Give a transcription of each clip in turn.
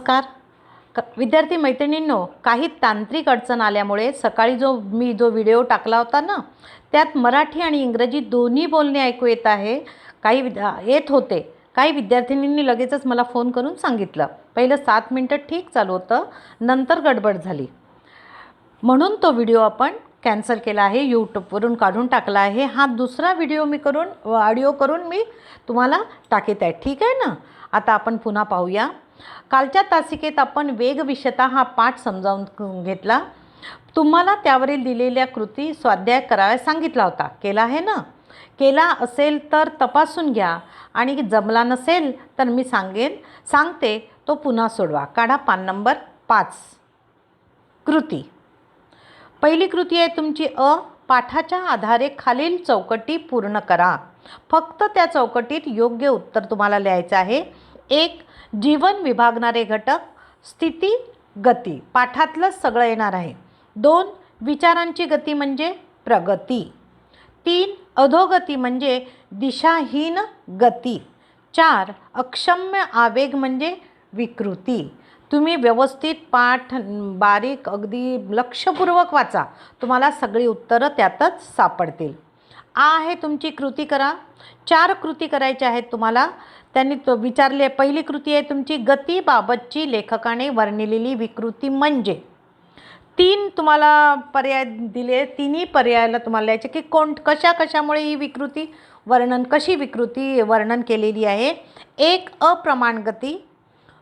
नमस्कार. क विद्यार्थी मैत्रिणींनो काही तांत्रिक अडचण आल्यामुळे सकाळी जो मी जो व्हिडिओ टाकला होता ना त्यात मराठी आणि इंग्रजी दोन्ही बोलणे ऐकू येत आहे. काही विद्या येत होते. काही विद्यार्थिनींनी लगेचच मला फोन करून सांगितलं. पहिलं सात मिनटं ठीक चालू होतं नंतर गडबड झाली. म्हणून तो व्हिडिओ आपण कॅन्सल केला आहे यूट्यूबवरून काढून टाकला आहे. हा दुसरा व्हिडिओ मी करून ऑडिओ करून मी तुम्हाला टाकीत आहे. ठीक आहे ना? आता आपण पुन्हा पाहूया. कालच्या तासिकेत आपण वेगविषयता हा पाठ समजावून घेतला. तुम्हाला त्यावरील दिलेल्या कृती स्वाध्याय करायला सांगितला होता. केला आहे ना? केला असेल तर तपासून घ्या आणि जमला नसेल तर मी सांगेन. सांगते तो पुन्हा सोडवा. काढा पान नंबर पाच. कृती. पहिली कृती आहे तुमची अ. पाठाच्या आधारे खालील चौकटी पूर्ण करा. फक्त त्या चौकटीत योग्य उत्तर तुम्हाला लिहायचं आहे. एक जीवन विभागणारे घटक स्थिती गती. पाठातलंच सगळं येणार आहे. दोन विचारांची गती म्हणजे प्रगती. तीन अधोगती म्हणजे दिशाहीन गती. चार अक्षम्य आवेग म्हणजे विकृती. तुम्ही व्यवस्थित पाठ बारीक अगदी लक्षपूर्वक वाचा. तुम्हाला सगळी उत्तरं त्यातच सापडतील. आ आहे तुमची कृती करा. चार कृती करायच्या आहेत तुम्हाला. त्यांनी तो विचारले पहिली कृती आहे तुमची गतीबाबतची लेखकाने वर्णिलेली विकृती म्हणजे? तीन तुम्हाला पर्याय दिले तिन्ही पर्यायाला तुम्हाला यायचे की कोण कशा कशामुळे ही विकृती वर्णन कशी विकृती वर्णन केलेली आहे? एक अप्रमाण गती.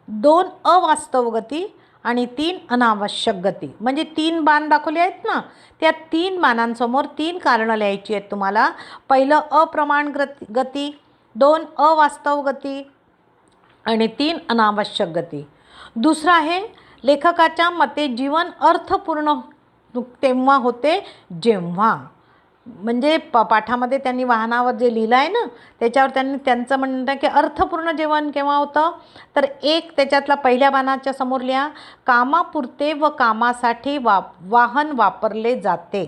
दोन अवास्तव गती. आणि तीन अनावश्यक गती. म्हणजे तीन बाण दाखवले आहेत ना त्या तीन बाणांसमोर तीन कारणं लिहायची आहेत तुम्हाला. पहिलं अप्रमाण गती गती दोन अवास्तव गती आणि तीन अनावश्यक गती. दुसरं आहे लेखकाच्या मते जीवन अर्थपूर्ण तेव्हा होते जेव्हा. म्हणजे प पाठामध्ये त्यांनी वाहनावर जे लिहिलं आहे ना त्याच्यावर त्यांनी त्यांचं म्हणणं की अर्थपूर्ण जेवण केव्हा होतं? तर एक त्याच्यातला पहिल्या बाणाच्या समोर लिहा कामापुरते व कामासाठी वा वाहन वापरले जाते.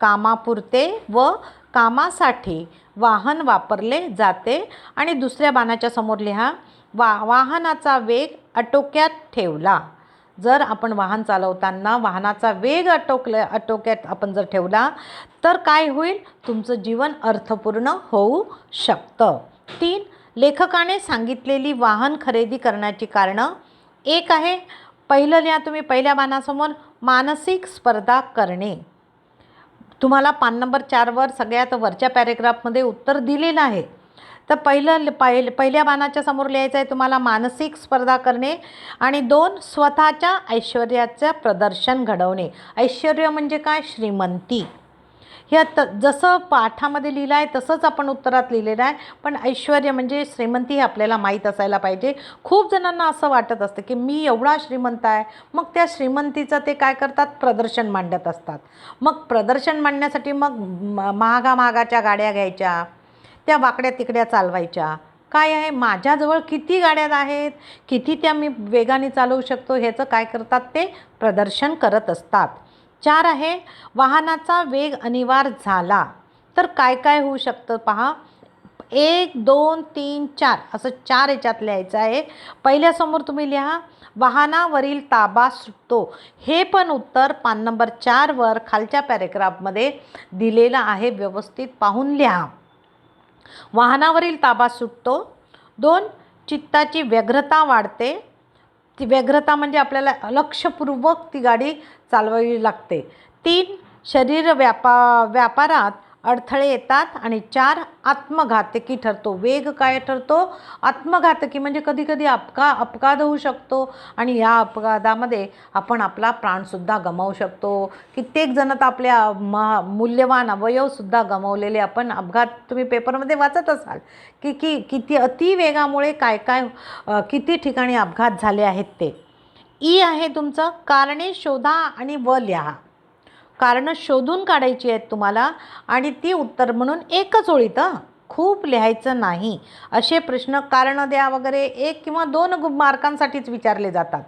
कामापुरते व कामासाठी वाहन वापरले जाते. आणि दुसऱ्या बाणाच्या समोर लिहा वा वाहनाचा वेग आटोक्यात ठेवला. जर आपण वाहन चालवताना वाहनाचा वेग आटोकल्या आटोक्यात आपण जर ठेवला तर काय होईल? तुमचं जीवन अर्थपूर्ण होऊ शकतं. तीन लेखकाने सांगितलेली वाहन खरेदी करण्याची कारणं? एक आहे पहिलं लिहा तुम्ही पहिल्या बाणासमोर मानसिक स्पर्धा करणे. तुम्हाला पान नंबर चारवर सगळ्यात वरच्या पॅरेग्राफमध्ये उत्तर दिलेलं आहे. तर पहिलं पहिल पहिल्या बाणाच्या समोर लिहायचं आहे तुम्हाला मानसिक स्पर्धा करणे आणि दोन स्वतःच्या ऐश्वर्याचं प्रदर्शन घडवणे. ऐश्वर म्हणजे काय? श्रीमंती. ह्या त जसं पाठामध्ये लिहिलं आहे तसंच आपण उत्तरात लिहिलेलं आहे. पण ऐश्वर म्हणजे श्रीमंती हे आपल्याला माहीत असायला पाहिजे. खूप जणांना असं वाटत असतं की मी एवढा श्रीमंत आहे मग त्या श्रीमंतीचं ते काय करतात? प्रदर्शन मांडत असतात. मग प्रदर्शन मांडण्यासाठी मग म महागा महागाच्या गाड्या घ्यायच्या त्या वाकड्या तिकड्या चालवायच्या. काय आहे? माझ्याजवळ किती गाड्या आहेत? किती त्या मी वेगाने चालवू शकतो? ह्याचं काय करतात ते? प्रदर्शन करत असतात. चार आहे वाहनाचा वेग अनिवार्य झाला तर काय काय होऊ शकतं पहा? एक दोन तीन चार. असं चार याच्यात लिहायचं आहे. पहिल्यासमोर तुम्ही लिहा वाहनावरील ताबा सुटतो. हे पण उत्तर पान नंबर चारवर खालच्या पॅरेग्राफमध्ये दिलेलं आहे. व्यवस्थित पाहून लिहा. वाहनावरील ताबा सुटतो. दोन चित्ताची व्यग्रता वाढते. ती व्यग्रता म्हणजे आपल्याला अलक्षपूर्वक ती गाडी चालवावी लागते. तीन शरीर व्यापा व्यापारात अडथळे येतात आणि चार आत्मघातकी ठरतो. वेग काय ठरतो? आत्मघातकी म्हणजे कधीकधी अपघा अपघात होऊ शकतो आणि या अपघातामध्ये आपण आपला प्राणसुद्धा गमावू शकतो. कित्येक जण तर आपल्या म मूल्यवान अवयवसुद्धा गमावलेले आपण अपघात तुम्ही पेपरमध्ये वाचत असाल. की की किती अतिवेगामुळे काय काय किती ठिकाणी अपघात झाले आहेत ते. ई आहे तुमचं कारणे शोधा आणि व लिहा. कारणं शोधून काढायची आहेत तुम्हाला. आणि ती उत्तर म्हणून एकच ओळीत खूप लिहायचं नाही. असे प्रश्न कारणं द्या वगैरे एक किंवा दोन मार्कांसाठीच विचारले जातात.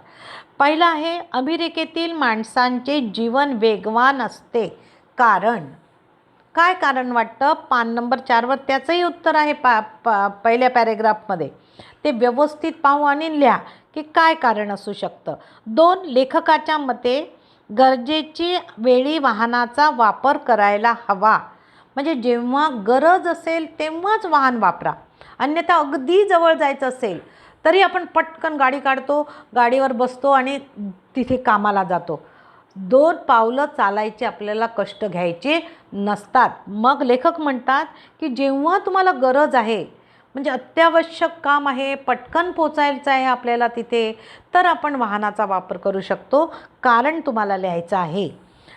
पहिलं आहे अमेरिकेतील माणसांचे जीवन वेगवान असते. कारण? काय कारण वाटतं? पान नंबर चारवर त्याचंही उत्तर आहे पा पा पहिल्या पॅरेग्राफमध्ये. ते व्यवस्थित पाहू आणि लिहा की काय कारण असू शकतं. दोन लेखकाच्या मते गरजेची वेळी वाहनाचा वापर करायला हवा. म्हणजे जेव्हा गरज असेल तेव्हाच वाहन वापरा. अन्यथा अगदी जवळ जायचं असेल तरी आपण पटकन गाडी काढतो गाडीवर बसतो आणि तिथे कामाला जातो. दोन पावलं चालायचे आपल्याला कष्ट घ्यायचे नसतात. मग लेखक म्हणतात की जेव्हा तुम्हाला गरज आहे म्हणजे अत्यावश्यक काम आहे पटकन पोचायचं आहे आपल्याला तिथे तर आपण वाहनाचा वापर करू शकतो. कारण तुम्हाला लिहायचं आहे.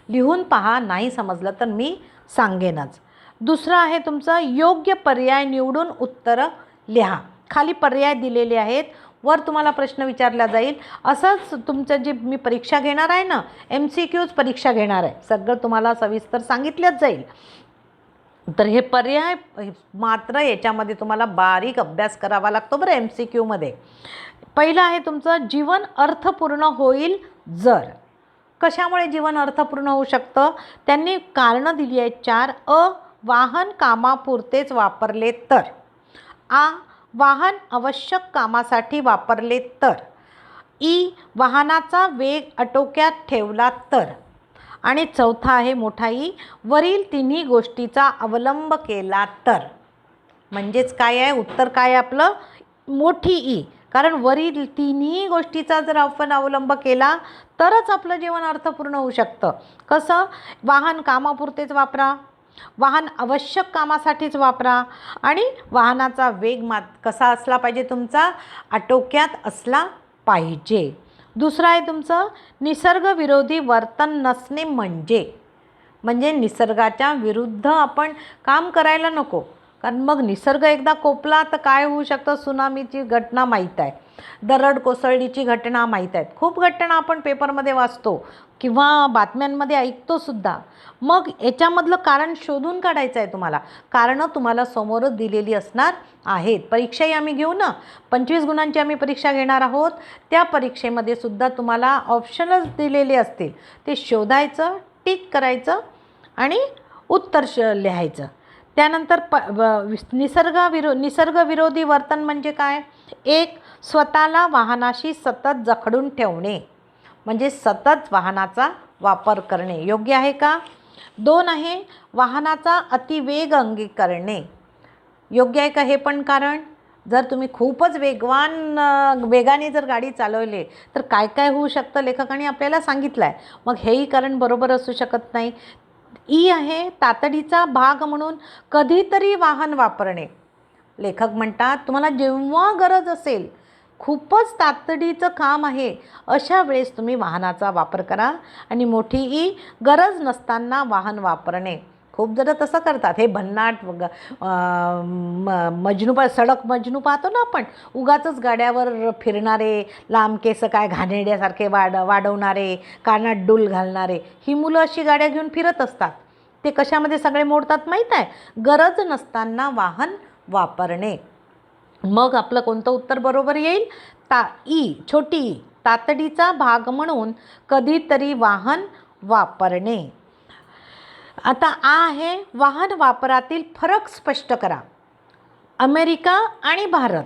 लिहून पहा नाही समजलं तर मी सांगेनच. दुसरं आहे तुमचं योग्य पर्याय निवडून उत्तरं लिहा. खाली पर्याय दिलेले आहेत वर तुम्हाला प्रश्न विचारला जाईल. असंच तुमचं जे मी परीक्षा घेणार आहे ना एम सी क्यूज परीक्षा घेणार आहे. सगळं तुम्हाला सविस्तर सांगितलंच जाईल. तर हे पर्याय मात्र याच्यामध्ये तुम्हाला बारीक अभ्यास करावा लागतो बरं एम सी क्यूमध्ये पहिलं आहे तुमचं जीवन अर्थपूर्ण होईल जर. कशामुळे जीवन अर्थपूर्ण होऊ शकतं? त्यांनी कारणं दिली आहेत चार. अ वाहन कामापुरतेच वापरले तर. आ वाहन आवश्यक कामासाठी वापरले तर. ई वाहनाचा वेग आटोक्यात ठेवला तर. आणि चौथा आहे मोठा ई वरील तिन्ही गोष्टीचा अवलंब केला तर. म्हणजेच काय आहे? उत्तर काय आहे आपलं? मोठी ई. कारण वरील तिन्ही गोष्टीचा जर आपण अवलंब केला तरच आपलं जीवन अर्थपूर्ण होऊ शकतं. कसं? वाहन कामापुरतेच वापरा. वाहन आवश्यक कामासाठीच वापरा. आणि वाहनाचा वेग मात कसा असला पाहिजे तुमचा? आटोक्यात असला पाहिजे. दुसरं आहे तुमचं निसर्गविरोधी वर्तन नसणे म्हणजे. म्हणजे निसर्गाच्या विरुद्ध आपण काम करायला नको. कारण मग निसर्ग एकदा कोपला तर काय होऊ शकतं? सुनामीची घटना माहीत आहे. दरड कोसळणीची घटना माहीत आहेत. खूप घटना आपण पेपरमध्ये वाचतो किंवा बातम्यांमध्ये ऐकतो सुद्धा. मग याच्यामधलं कारण शोधून काढायचं आहे तुम्हाला. कारणं तुम्हाला समोरच दिलेली असणार आहेत. परीक्षाही आम्ही घेऊ ना? पंचवीस गुणांची आम्ही परीक्षा घेणार आहोत. त्या परीक्षेमध्ये सुद्धा तुम्हाला ऑप्शनच दिलेले असतील. ते शोधायचं टिक करायचं आणि उत्तर श लिहायचं. त्यानंतर प निसर्गाविरो निसर्गविरोधी वर्तन म्हणजे काय? एक स्वतःला वाहनाशी सतत जखडून ठेवणे. म्हणजे सतत वाहनाचा वापर करणे. योग्य आहे का? दोन आहे वाहनाचा अतिवेग अंगीकरणे. योग्य आहे का हे पण कारण? जर तुम्ही खूपच वेगवान वेगाने जर गाडी चालवली तर काय काय होऊ शकतं? लेखकाने आपल्याला सांगितलं आहे मग हेही कारण बरोबर असू शकत नाही. ई आहे तातडीचा भाग म्हणून कधीतरी वाहन वापरणे. लेखक म्हणतात तुम्हाला जेव्हा गरज असेल खूपच तातडीचं काम आहे अशा वेळेस तुम्ही वाहनाचा वापर करा आणि मोठी ई गरज नसताना वाहन वापरणे. खूप जणं तसं करतात. हे भन्नाट म मजनू पा सडक मजनू पाहतो ना आपण उगाचच गाड्यावर फिरणारे लांब केसं काय घाणेड्यासारखे वाढ वाढवणारे कानात डूल घालणारे ही मुलं अशी गाड्या घेऊन फिरत असतात. ते कशामध्ये सगळे मोडतात माहीत आहे? गरज नसताना वाहन वापरणे. मग आपलं कोणतं उत्तर बरोबर येईल? ता ई छोटी तातडीचा भाग म्हणून कधीतरी वाहन वापरणे. आता आ आहे वाहन वापरातील फरक स्पष्ट करा. अमेरिका आणि भारत.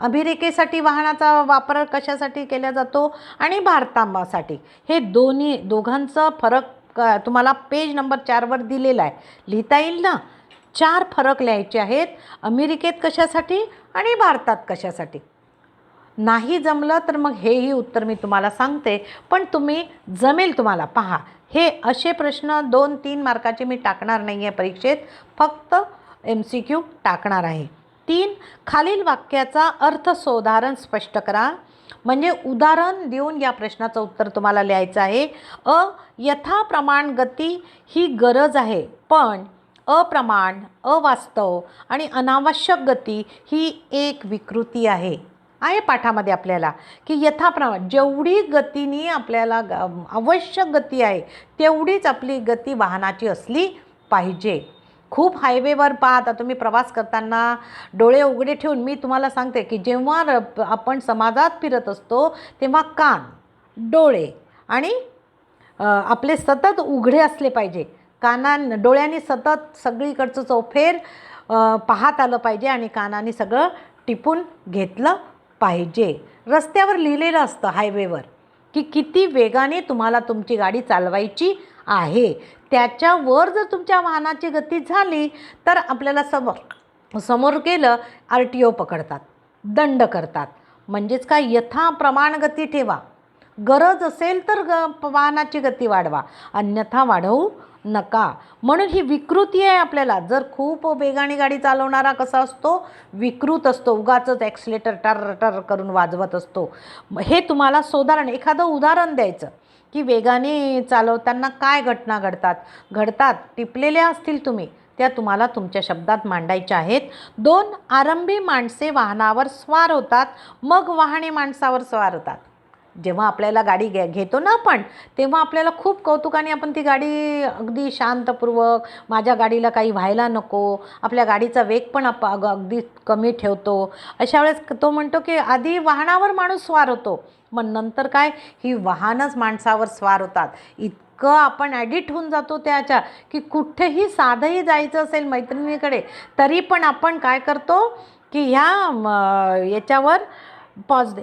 अमेरिकेसाठी वाहनाचा वापर कशासाठी केला जातो आणि भारतासाठी हे दोन्ही दोघांचं फरक क तुम्हाला पेज नंबर चारवर दिलेला आहे. लिहिता येईल ना? चार फरक लिहायचे आहेत. अमेरिकेत कशासाठी आणि भारतात कशासाठी. नाही जमलं तर मग हेही उत्तर मी तुम्हाला सांगते. पण तुम्ही जमेल तुम्हाला. पहा हे असे प्रश्न दोन तीन मार्काचे मी टाकणार नाही आहे परीक्षेत. फक्त एम सी क्यू टाकणार आहे. तीन खालील वाक्याचा अर्थ सोधारण स्पष्ट करा. म्हणजे उदाहरण देऊन या प्रश्नाचं उत्तर तुम्हाला लिहायचं आहे. अ यथाप्रमाण गती ही गरज आहे पण अप्रमाण अवास्तव आणि अनावश्यक गती ही एक विकृती आहे. आहे पाठामध्ये आपल्याला की यथाप्रमाण जेवढी गतीने आपल्याला आवश्यक गती आहे तेवढीच आपली गती वाहनाची असली पाहिजे. खूप हायवेवर पाहता तुम्ही प्रवास करताना डोळे उघडे ठेवून मी तुम्हाला सांगते की जेव्हा र आपण समाजात फिरत असतो तेव्हा कान डोळे आणि आपले सतत उघडे असले पाहिजे. काना डोळ्यांनी सतत सगळीकडचं चौफेर पाहत आलं पाहिजे आणि कानाने सगळं टिपून घेतलं पाहिजे. रस्त्यावर लिहिलेलं असतं हायवेवर की किती वेगाने तुम्हाला तुमची गाडी चालवायची आहे. त्याच्यावर जर तुमच्या वाहनाची गती झाली तर आपल्याला समोर समोर गेलं आर टी ओ पकडतात दंड करतात. म्हणजेच काय? यथाप्रमाण गती ठेवा. गरज असेल तर ग वाहनाची गती वाढवा. अन्यथा वाढवू नका. म्हणून ही विकृती आहे आपल्याला. जर खूप वेगाने गाडी चालवणारा कसा असतो विकृत असतो. उगाचंच ॲक्सिलेटर टर टर करून वाजवत असतो. हे तुम्हाला सोदाहरण एखादं उदाहरण द्यायचं की वेगाने चालवताना काय घटना घडतात? घडतात टिपलेल्या असतील तुम्ही त्या तुम्हाला तुमच्या शब्दात मांडायच्या आहेत. दोन आरंभी माणसे वाहनावर स्वार होतात मग वाहने माणसावर स्वार होतात. जेव्हा आपल्याला गाडी घे घेतो ना आपण तेव्हा आपल्याला खूप कौतुकाने आपण ती गाडी अगदी शांतपूर्वक माझ्या गाडीला काही व्हायला नको आपल्या गाडीचा वेग पण आप अगदी कमी ठेवतो. अशा वेळेस तो म्हणतो की आधी वाहनावर माणूस स्वार होतो. मग नंतर काय? ही वाहनच माणसावर स्वार होतात. इतकं आपण ॲडिट होऊन जातो त्याच्या की कुठेही साधंही जायचं असेल मैत्रिणीकडे तरी पण आपण काय करतो की ह्या याच्यावर पॉज दे.